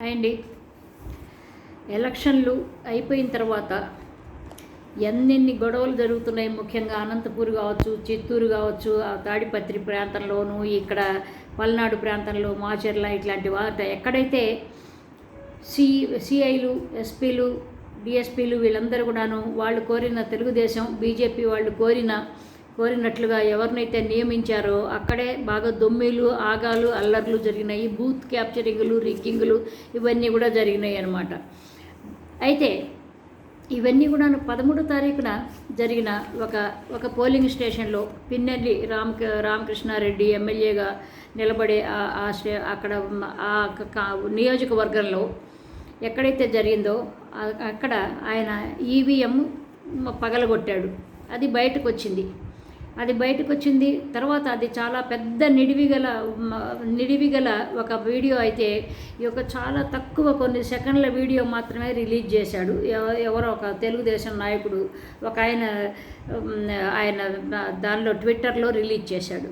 అండి. ఎలక్షన్లు అయిపోయిన తర్వాత ఎన్నెన్ని గొడవలు జరుగుతున్నాయి? ముఖ్యంగా అనంతపూర్ కావచ్చు చిత్తూరు కావచ్చు ఆ తాడిపత్రి ప్రాంతంలోనూ ఇక్కడ పల్నాడు ప్రాంతంలో మాచర్ల ఇట్లాంటి వాట ఎక్కడైతే సి సిఐలు ఎస్పీలు డిఎస్పీలు వీళ్ళందరూ కూడాను వాళ్ళు కోరిన తెలుగుదేశం బీజేపీ వాళ్ళు కోరిన కోరినట్లుగా ఎవరినైతే నియమించారో అక్కడే బాగా దొమ్మిలు ఆగాలు అల్లర్లు జరిగినాయి. బూత్ క్యాప్చరింగ్లు రిగ్గింగ్లు ఇవన్నీ కూడా జరిగినాయి అన్నమాట. అయితే ఇవన్నీ కూడా పదమూడో తారీఖున జరిగిన ఒక ఒక పోలింగ్ స్టేషన్లో పిన్నెల్లి రామ రామకృష్ణారెడ్డి ఎమ్మెల్యేగా నిలబడే ఆ- స్టే అక్కడ ఆ నియోజకవర్గంలో ఎక్కడైతే జరిగిందో అక్కడ ఆయన ఈవీఎం పగలగొట్టాడు. అది బయటకు వచ్చింది అది బయటకు వచ్చింది తర్వాత అది చాలా పెద్ద నిడివిగల నిడివిగల ఒక వీడియో అయితే ఈ యొక్క చాలా తక్కువ కొన్ని సెకండ్ల వీడియో మాత్రమే రిలీజ్ చేశాడు. ఎవరో ఒక తెలుగుదేశం నాయకుడు ఒక ఆయన ఆయన దానిలో ట్విట్టర్లో రిలీజ్ చేశాడు.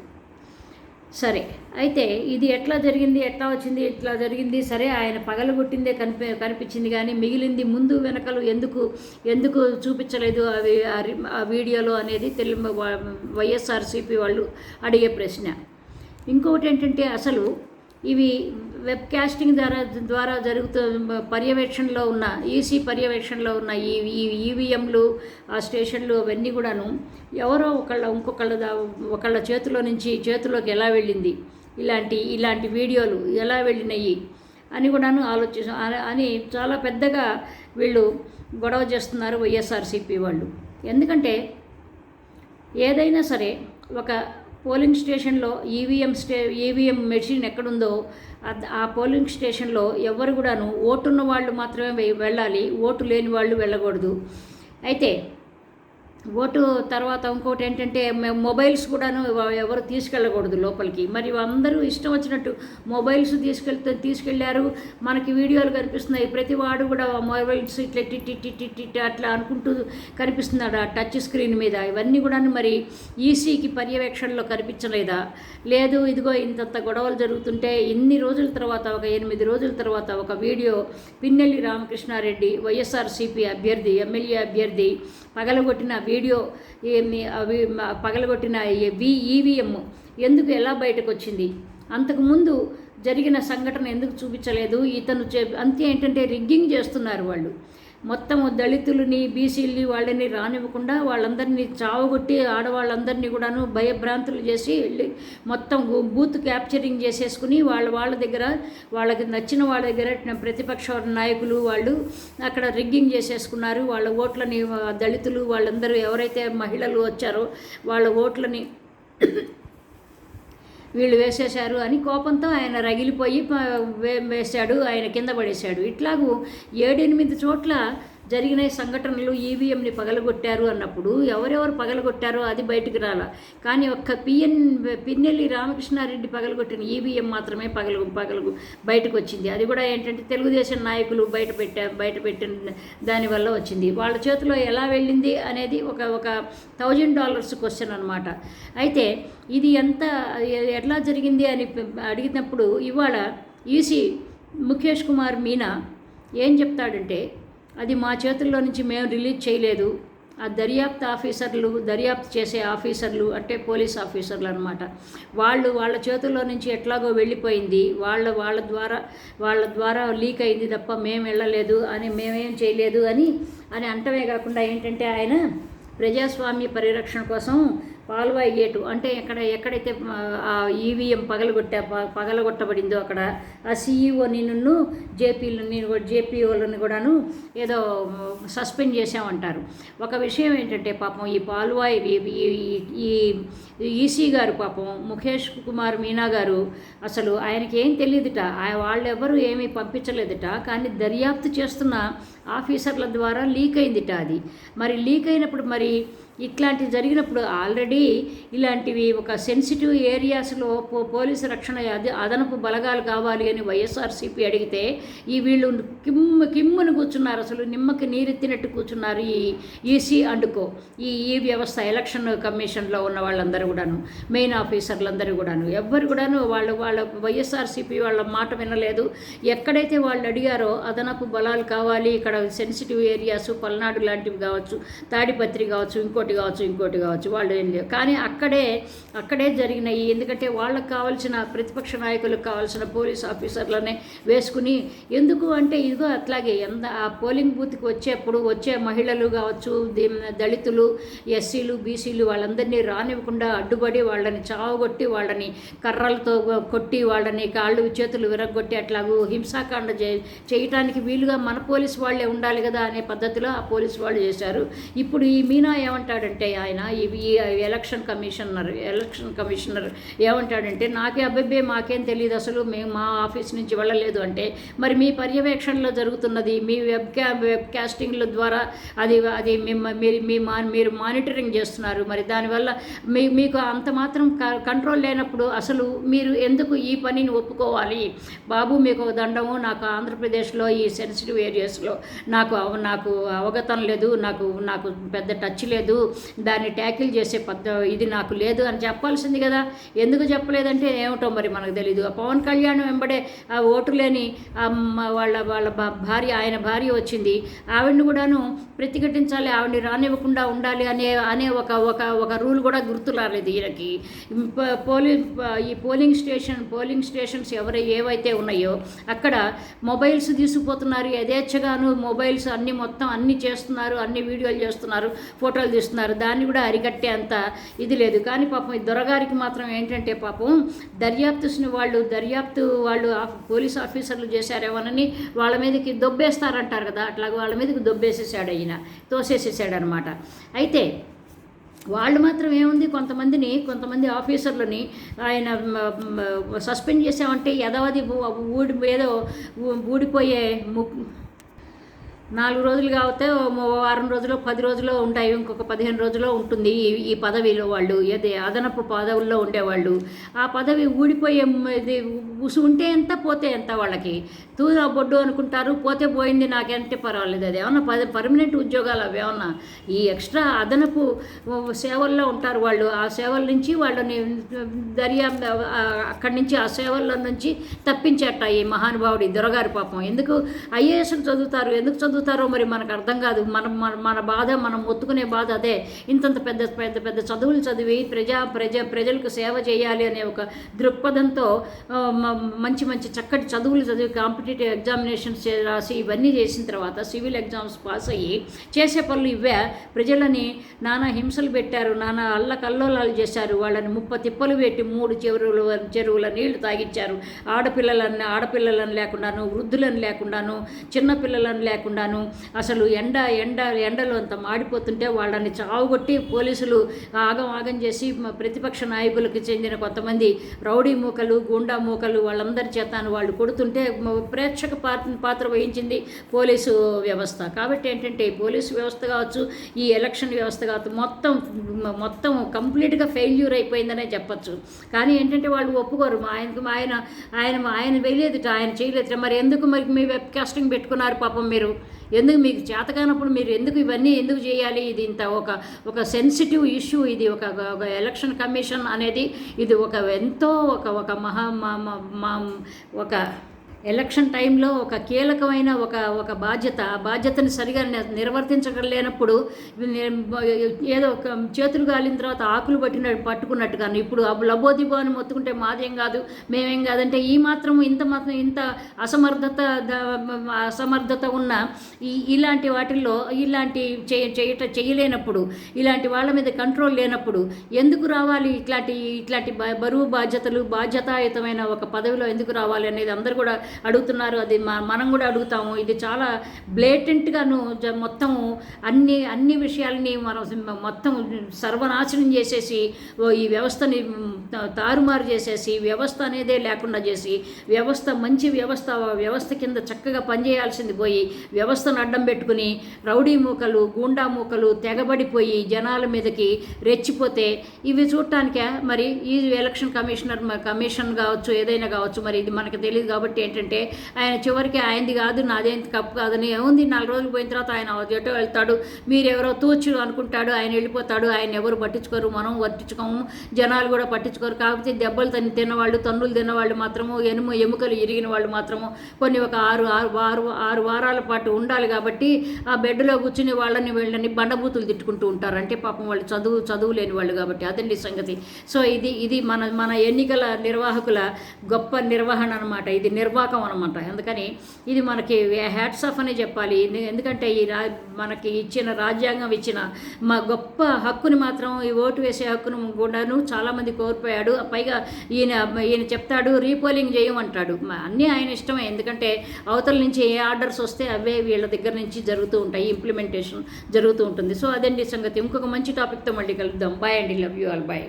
సరే. అయితే ఇది ఎట్లా జరిగింది ఎట్లా వచ్చింది ఇట్లా జరిగింది? సరే ఆయన పగలగొట్టిందే కనిపి కనిపించింది కానీ మిగిలింది ముందు వెనకలు ఎందుకు ఎందుకు చూపించలేదు అవి ఆ ఆ వీడియోలో అనేది తెలుగు వైఎస్ఆర్సీపీ వాళ్ళు అడిగే ప్రశ్న. ఇంకొకటి ఏంటంటే అసలు ఇవి వెబ్ కాస్టింగ్ ద్వారా ద్వారా జరుగుతూ పర్యవేక్షణలో ఉన్న ఈసీ పర్యవేక్షణలో ఉన్న ఈ ఈ ఈవీఎంలు ఆ స్టేషన్లు అవన్నీ కూడాను ఎవరో ఒకళ్ళ ఇంకొకళ్ళ దా- ఒకళ్ళ చేతిలో నుంచి చేతిలోకి ఎలా వెళ్ళింది ఇలాంటి ఇలాంటి వీడియోలు ఎలా వెళ్ళినాయి అని కూడాను ఆలోచి అని చాలా పెద్దగా వీళ్ళు గొడవ చేస్తున్నారు వైఎస్ఆర్సీపీ వాళ్ళు. ఎందుకంటే ఏదైనా సరే ఒక పోలింగ్ స్టేషన్లో ఈవీఎం స్టే ఈవీఎం మెషిన్ ఎక్కడుందో ఆ పోలింగ్ స్టేషన్లో ఎవరు కూడాను ఓటున్న వాళ్ళు మాత్రమే వెళ్ళాలి. ఓటు లేని వాళ్ళు వెళ్ళకూడదు. అయితే ఓటు తర్వాత ఇంకోటి ఏంటంటే మొబైల్స్ కూడాను ఎవరు తీసుకెళ్ళకూడదు లోపలికి. మరి అందరూ ఇష్టం వచ్చినట్టు మొబైల్స్ తీసుకెళ్తే తీసుకెళ్ళారు. మనకి వీడియోలు కనిపిస్తున్నాయి. ప్రతి వాడు కూడా మొబైల్స్ ఇట్లా టిట్టి టిట్టి టిట్టి అట్లా అనుకుంటూ కనిపిస్తున్నాడు ఆ టచ్ స్క్రీన్ మీద. ఇవన్నీ కూడా మరి ఈసీకి పర్యవేక్షణలో కనిపించలేదా? లేదు ఇదిగో ఇంతంత గొడవలు జరుగుతుంటే ఇన్ని రోజుల తర్వాత ఒక ఎనిమిది రోజుల తర్వాత ఒక వీడియో పిన్నెల్లి రామకృష్ణారెడ్డి వైఎస్ఆర్సీపీ అభ్యర్థి ఎమ్మెల్యే అభ్యర్థి పగలగొట్టిన వీడియో అవి పగలగొట్టిన వి ఈవీఎం ఎందుకు ఎలా బయటకు వచ్చింది అంతకుముందు జరిగిన సంఘటన ఎందుకు చూపించలేదు? ఇతను చే అంతే ఏంటంటే రిగ్గింగ్ చేస్తున్నారు వాళ్ళు. మొత్తం దళితులని బీసీలని వాళ్ళని రానివ్వకుండా వాళ్ళందరినీ చావగొట్టి ఆడవాళ్ళందరినీ కూడాను భయభ్రాంతులు చేసి వెళ్ళి మొత్తం బూత్ క్యాప్చరింగ్ చేసేసుకుని వాళ్ళ వాళ్ళ దగ్గర వాళ్ళకి నచ్చిన వాళ్ళ దగ్గర ప్రతిపక్ష నాయకులు వాళ్ళు అక్కడ రిగ్గింగ్ చేసేసుకున్నారు. వాళ్ళ ఓట్లని దళితులు వాళ్ళందరూ ఎవరైతే మహిళలు వచ్చారో వాళ్ళ ఓట్లని వీళ్ళు వేసేశారు అని కోపంతో ఆయన రగిలిపోయి వే- వేశాడు ఆయన కింద పడేశాడు. ఇట్లాగూ ఏడెనిమిది చోట్ల జరిగిన సంఘటనలు ఈవీఎంని పగలగొట్టారు అన్నప్పుడు ఎవరెవరు పగలగొట్టారో అది బయటకు రాల. కానీ ఒక్క పిఎన్ పిన్నెల్లి రామకృష్ణారెడ్డి పగలగొట్టిన ఈవీఎం మాత్రమే పగల పగలు బయటకు వచ్చింది అది కూడా ఏంటంటే తెలుగుదేశం నాయకులు బయట పెట్టా బయట పెట్టిన దానివల్ల వచ్చింది. వాళ్ళ చేతిలో ఎలా వెళ్ళింది అనేది ఒక ఒక థౌజండ్ డాలర్స్ క్వశ్చన్ అనమాట అయితే ఇది ఎంత ఎట్లా జరిగింది అని అడిగినప్పుడు ఇవాళ ఈసీ ముఖేష్ కుమార్ మీనా ఏం చెప్తాడంటే అది మా చేతుల్లో నుంచి మేము రిలీజ్ చేయలేదు. ఆ దర్యాప్తు ఆఫీసర్లు దర్యాప్తు చేసే ఆఫీసర్లు అంటే పోలీస్ ఆఫీసర్లు అనమాట వాళ్ళు వాళ్ళ చేతుల్లో నుంచి ఎట్లాగో వెళ్ళిపోయింది. వాళ్ళ వాళ్ళ ద్వారా వాళ్ళ ద్వారా లీక్ అయింది తప్ప మేము వెళ్ళలేదు అని మేమేం చేయలేదు అని అని అంటమే కాకుండా ఏంటంటే ఆయన ప్రజాస్వామ్య పరిరక్షణ కోసం పాల్వాయి గేటు అంటే ఎక్కడ ఎక్కడైతే ఆ, ఈవీఎం పగలగొట్టా ప- పగలగొట్టబడిందో అక్కడ ఆ సీఈఓ నిన్ను జేపీలని జేపీఓలను కూడాను ఏదో సస్పెండ్ చేసామంటారు ఒక విషయం ఏంటంటే పాపం ఈ పాల్వాయి ఈ- ఈసీ గారు పాపం ముఖేష్ కుమార్ మీనా గారు అసలు ఆయనకి ఏం తెలియదుట. వాళ్ళు వాళ్ళెవరూ ఏమీ పంపించలేదుట. కానీ దర్యాప్తు చేస్తున్న ఆఫీసర్ల ద్వారా లీక్ అయిందిట అది. మరి లీక్ అయినప్పుడు మరి ఇట్లాంటివి జరిగినప్పుడు ఆల్రెడీ ఇలాంటివి ఒక సెన్సిటివ్ ఏరియాస్లో పో పోలీసు రక్షణ అద అదనపు బలగాలు కావాలి అని వైఎస్ఆర్సీపీ అడిగితే ఈ వీళ్ళు కిమ్ము కిమ్మును కూర్చున్నారు అసలు నిమ్మకి నీరెత్తినట్టు కూర్చున్నారు ఈ ఈసీ అండుకో ఈ ఈ వ్యవస్థ ఎలక్షన్ కమిషన్లో ఉన్న వాళ్ళందరూ కూడాను మెయిన్ ఆఫీసర్లందరూ కూడాను. ఎవ్వరు కూడాను వాళ్ళు వాళ్ళ వైఎస్ఆర్సీపీ వాళ్ళ మాట వినలేదు. ఎక్కడైతే వాళ్ళు అడిగారో అదనపు బలాలు కావాలి ఇక్కడ సెన్సిటివ్ ఏరియాస్ పల్నాడు లాంటివి కావచ్చు తాడిపత్రి కావచ్చు ఇంకోటి కావచ్చు ఇంకోటి కావచ్చు వాళ్ళు ఏం లేవు. కానీ అక్కడే అక్కడే జరిగినాయి ఎందుకంటే వాళ్ళకి కావాల్సిన ప్రతిపక్ష నాయకులకు కావాల్సిన పోలీస్ ఆఫీసర్లనే వేసుకుని ఎందుకు అంటే ఇదిగో అట్లాగే ఎంత ఆ పోలింగ్ బూత్కి వచ్చేప్పుడు వచ్చే మహిళలు కావచ్చు దళితులు ఎస్సీలు బీసీలు వాళ్ళందరినీ రానివ్వకుండా అడ్డుపడి వాళ్ళని చావగొట్టి వాళ్ళని కర్రలతో కొట్టి వాళ్ళని కాళ్ళు చేతులు విరగొట్టి అట్లాగూ హింసాకాండ చేయటానికి వీలుగా మన పోలీస్ వాళ్ళే ఉండాలి కదా అనే పద్ధతిలో ఆ పోలీస్ వాళ్ళు చేశారు. ఇప్పుడు ఈ మీనా ఏమంటాడంటే ఆయన ఈ ఎలక్షన్ కమిషనర్ ఎలక్షన్ కమిషనర్ ఏమంటాడంటే నాకే అబ్బాయి మాకేం తెలియదు అసలు మేము మా ఆఫీస్ నుంచి వెళ్ళలేదు. అంటే మరి మీ పర్యవేక్షణలో జరుగుతున్నది మీ వెబ్ క్యా వెబ్ కాస్టింగ్ల ద్వారా అది అది మీరు మీ మా మీరు మానిటరింగ్ చేస్తున్నారు. మరి దానివల్ల మీ మీకు అంత మాత్రం కంట్రోల్ లేనప్పుడు అసలు మీరు ఎందుకు ఈ పనిని ఒప్పుకోవాలి? బాబు మీకు దండము నాకు ఆంధ్రప్రదేశ్లో ఈ సెన్సిటివ్ ఏరియాస్లో నాకు అవ- నాకు అవగతం లేదు నాకు నాకు పెద్ద టచ్ లేదు దాన్ని ట్యాకిల్ చేసే పద్ధ ఇది నాకు లేదు అని చెప్పాల్సింది కదా. ఎందుకు చెప్పలేదంటే ఏమిటో మరి మనకు తెలీదు. పవన్ కళ్యాణ్ వెంబడే ఆ ఓటు లేని వాళ్ళ వాళ్ళ భార్య ఆయన భార్య వచ్చింది. ఆవిడని కూడాను ప్రతిఘటించాలి ఆవిడని రానివ్వకుండా ఉండాలి అనే అనే ఒక ఒక ఒక రూల్ కూడా గుర్తు రాలేదు ఈయనకి. పోలింగ్ ఈ పోలింగ్ స్టేషన్ పోలింగ్ స్టేషన్స్ ఎవరై ఏవైతే ఉన్నాయో అక్కడ మొబైల్స్ తీసుకుపోతున్నారు. యథేచ్ఛగాను మొబైల్స్ అన్ని మొత్తం అన్ని చేస్తున్నారు అన్ని వీడియోలు చేస్తున్నారు ఫోటోలు తీస్తున్నారు. దాన్ని కూడా అరికట్టే అంత ఇది లేదు. కానీ పాపం ఈ దొరగారికి మాత్రం ఏంటంటే పాపం దర్యాప్తుని వాళ్ళు దర్యాప్తు వాళ్ళు పోలీస్ ఆఫీసర్లు చేశారేమోనని వాళ్ళ మీదకి దొబ్బేస్తారంటారు కదా. అట్లా వాళ్ళ మీదకి దొబ్బేసేసాడు ఆయన. తోసేసేసాడు అనమాట అయితే వాళ్ళు మాత్రం ఏముంది? కొంతమందిని కొంతమంది ఆఫీసర్లని ఆయన సస్పెండ్ చేసామంటే యదవది ఊడి ఏదో ఊడిపోయే ము నాలుగు రోజులు కాకపోతే వారం రోజులు పది రోజుల్లో ఉంటాయి. ఇంకొక పదిహేను రోజుల్లో ఉంటుంది ఈ పదవిలో వాళ్ళు. ఏది? అదనపు పదవుల్లో ఉండేవాళ్ళు. ఆ పదవి ఊడిపోయే ఇది ఉసు ఉంటే ఎంత పోతే ఎంత వాళ్ళకి? తూరా బొడ్డు అనుకుంటారు పోతే పోయింది నాకంటే పర్వాలేదు. అది ఏమన్నా పది పర్మనెంట్ ఉద్యోగాలు అవి ఏమన్నా? ఈ ఎక్స్ట్రా అదనపు సేవల్లో ఉంటారు వాళ్ళు. ఆ సేవల నుంచి వాళ్ళని దర్యా అక్కడి నుంచి ఆ సేవల్లో నుంచి తప్పించేట ఈ మహానుభావుడి దొరగారి పాపం. ఎందుకు ఐఏఎస్లు చదువుతారు? ఎందుకు చదువుతారో మరి మనకు అర్థం కాదు. మనం మన మన బాధ మనం ఒత్తుకునే బాధ అదే. ఇంతంత పెద్ద పెద్ద పెద్ద చదువులు చదివి ప్రజా ప్రజ ప్రజలకు సేవ చేయాలి అనే ఒక దృక్పథంతో మంచి మంచి చక్కటి చదువులు చదివి కాంపిటేటివ్ ఎగ్జామినేషన్స్ రాసి ఇవన్నీ చేసిన తర్వాత సివిల్ ఎగ్జామ్స్ పాస్ అయ్యి చేసే పనులు ఇవే. ప్రజలని నానా హింసలు పెట్టారు నానా అల్ల కల్లోలాలు చేశారు. వాళ్ళని ముప్ప తిప్పలు పెట్టి మూడు చెరువులు చెరువుల నీళ్ళు తాగించారు. ఆడపిల్లలని ఆడపిల్లలను లేకుండాను వృద్ధులను లేకుండాను చిన్నపిల్లలను లేకుండాను అసలు ఎండ ఎండ ఎండలో అంత మాడిపోతుంటే వాళ్ళని చావుగొట్టి పోలీసులు ఆగం ఆగం చేసి ప్రతిపక్ష నాయకులకు చెందిన కొంతమంది రౌడీ మూకలు గుండా మూకలు వాళ్ళందరి చేతాను వాళ్ళు కొడుతుంటే ప్రేక్షక పాత్ర పాత్ర వహించింది పోలీసు వ్యవస్థ. కాబట్టి ఏంటంటే పోలీసు వ్యవస్థ కావచ్చు ఈ ఎలక్షన్ వ్యవస్థ కావచ్చు మొత్తం మొత్తం కంప్లీట్గా ఫెయిల్యూర్ అయిపోయిందనే చెప్పచ్చు. కానీ ఏంటంటే వాళ్ళు ఒప్పుకోరు. మా ఆయనకు మా ఆయన ఆయన ఆయన వేయలేదు ఆయన చేయలేదు మరి ఎందుకు మరి మీ వెబ్ కాస్టింగ్ పెట్టుకున్నారు పాపం మీరు? ఎందుకు మీకు చేతకానప్పుడు మీరు ఎందుకు ఇవన్నీ ఎందుకు చేయాలి? ఇది ఇంత ఒక ఒక సెన్సిటివ్ ఇష్యూ ఇది ఒక ఒక ఎలక్షన్ కమిషన్ అనేది ఇది ఒక ఎంతో ఒక ఒక మహా మా- మా- ఒక ఎలక్షన్ టైంలో ఒక కీలకమైన ఒక ఒక బాధ్యత ఆ బాధ్యతని సరిగా ని- నిర్వర్తించగలేనప్పుడు ఏదో ఒక చేతులు గాలిన తర్వాత ఆకులు పట్టిన పట్టుకున్నట్టుగాను. ఇప్పుడు లబోదిబో అని మొత్తుకుంటే మాదేం కాదు మేమేం కాదంటే ఈ మాత్రం ఇంత మాత్రం ఇంత అసమర్థత అసమర్థత ఉన్న ఈ ఇలాంటి వాటిల్లో ఇలాంటి చేయ చేయట చేయలేనప్పుడు ఇలాంటి వాళ్ళ మీద కంట్రోల్ లేనప్పుడు ఎందుకు రావాలి ఇట్లాంటి ఇట్లాంటి బరువు బాధ్యతలు బాధ్యతాయుతమైన ఒక పదవిలో ఎందుకు రావాలి అనేది అందరూ కూడా అడుగుతున్నారు. అది మనం కూడా అడుగుతాము. ఇది చాలా బ్లేటెంట్గాను జ- మొత్తం అన్ని అన్ని విషయాలని మనం మొత్తం సర్వనాశనం చేసేసి ఓ ఈ వ్యవస్థని తారుమారు చేసేసి వ్యవస్థ అనేదే లేకుండా చేసి వ్యవస్థ మంచి వ్యవస్థ వ్యవస్థ కింద చక్కగా పనిచేయాల్సింది పోయి వ్యవస్థను అడ్డం పెట్టుకుని రౌడీ మూకలు గూండా మూకలు తెగబడిపోయి జనాల మీదకి రెచ్చిపోతే ఇవి చూడటానికే? మరి ఈ ఎలక్షన్ కమిషనర్ కమిషన్ కావచ్చు ఏదైనా కావచ్చు మరి ఇది మనకు తెలియదు కాబట్టి ఏంటంటే ఆయన చివరికి ఆయనది కాదు నాదేం కప్పు కాదని ఏముంది? నాలుగు రోజులు పోయిన తర్వాత ఆయన జట్టు వెళ్తాడు. మీరెవరో తూచు అనుకుంటాడు. ఆయన వెళ్ళిపోతాడు. ఆయన ఎవరు పట్టించుకోరు. మనం పట్టించుకోము. జనాలు కూడా పట్టించుకోరు. కాకపోతే దెబ్బలు తిని తిన్నవాళ్ళు తన్నులు తిన్నవాళ్ళు మాత్రము ఎనుము ఎముకలు ఇరిగిన వాళ్ళు మాత్రము కొన్ని ఒక ఆరు ఆరు ఆరు ఆరు వారాల పాటు ఉండాలి కాబట్టి ఆ బెడ్లో కూర్చుని వాళ్ళని వీళ్ళని బండబూతులు తిట్టుకుంటూ ఉంటారు. అంటే పాపం వాళ్ళు చదువు చదువు లేని వాళ్ళు కాబట్టి అదండి సంగతి. సో ఇది ఇది మన మన ఎన్నికల నిర్వాహకుల గొప్ప నిర్వహణ అనమాట ఇది నిర్వాహకం అనమాట అందుకని ఇది మనకి హ్యాట్స్ ఆఫ్ అనే చెప్పాలి. ఎందుకంటే ఈ రా మనకి ఇచ్చిన రాజ్యాంగం ఇచ్చిన మా గొప్ప హక్కుని మాత్రం ఈ ఓటు వేసే హక్కును కూడాను చాలామంది కోల్పోయాడు. పైగా ఈయన ఈయన చెప్తాడు రీపోలింగ్ చేయమంటాడు. అన్నీ ఆయన ఇష్టమే. ఎందుకంటే అవతల నుంచి ఏ ఆర్డర్స్ వస్తే అవే వీళ్ళ దగ్గర నుంచి జరుగుతూ ఉంటాయి. ఇంప్లిమెంటేషన్ జరుగుతూ ఉంటుంది. సో అదండి సంగతి. ఇంకొక మంచి టాపిక్తో మళ్ళీ కలుద్దాం. బాయ్ అండి. Love you all bye